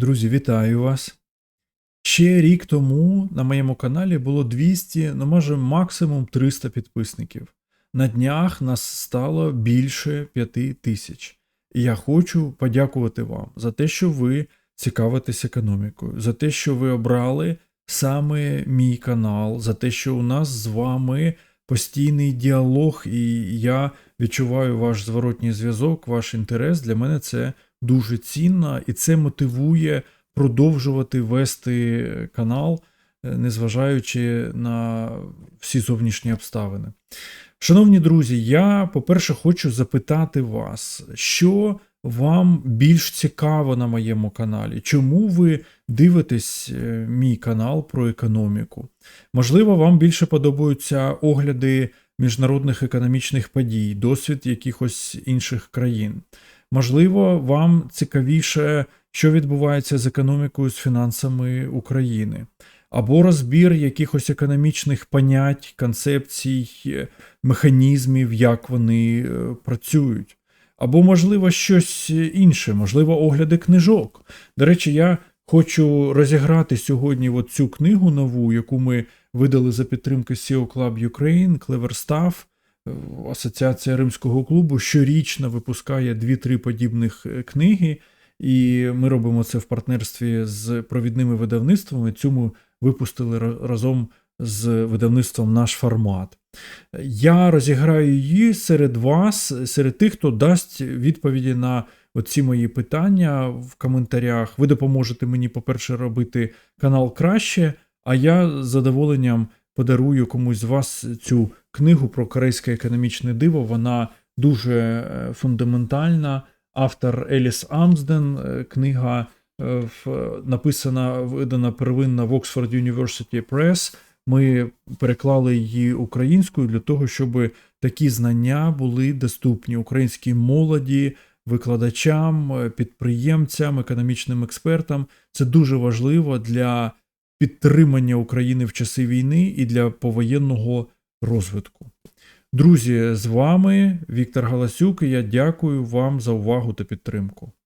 Друзі, вітаю вас. Ще рік тому на моєму каналі було 200, ну може максимум 300 підписників. На днях нас стало більше 5 тисяч. І я хочу подякувати вам за те, що ви цікавитесь економікою, за те, що ви обрали саме мій канал, за те, що у нас з вами постійний діалог, і я відчуваю ваш зворотній зв'язок, ваш інтерес. Для мене це дуже цінно, і це мотивує продовжувати вести канал, е, незважаючи на всі зовнішні обставини. Шановні друзі, я, по-перше, хочу запитати вас, що вам більш цікаво на моєму каналі? Чому ви дивитесь е, мій канал про економіку? Можливо, вам більше подобаються огляди міжнародних економічних подій, досвід якихось інших країн. Можливо, вам цікавіше, що відбувається з економікою, з фінансами України, або розбір якихось економічних понять, концепцій, механізмів, як вони е, працюють. Або, можливо, щось інше, можливо, огляди книжок. До речі, я хочу розіграти сьогодні цю книгу нову, яку ми видали за підтримки SEO Club Ukraine, Clever Stuff. Асоціація Римського клубу щорічно випускає 2-3 подібних е, книги, і ми робимо це в партнерстві з провідними видавництвами. Цю ми випустили разом з видавництвом наш формат. Я розіграю її серед вас, серед тих, хто дасть відповіді на оці мої питання в коментарях. Ви допоможете мені, по-перше, робити канал краще, а я з задоволенням подарую комусь з вас цю книгу про корейське економічне диво. Вона дуже е, фундаментальна. Автор Еліс Амсден, е, книга е, написана, видана первинна в Oxford University Press. Ми переклали її українською для того, щоб такі знання були доступні українській молоді, викладачам, підприємцям, економічним експертам. Це дуже важливо для підтримання України в часи війни і для повоєнного розвитку. Друзі, з вами Віктор Галасюк, і я дякую вам за увагу та підтримку.